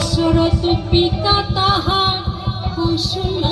দশরথ পিতা তাহার কুশলতার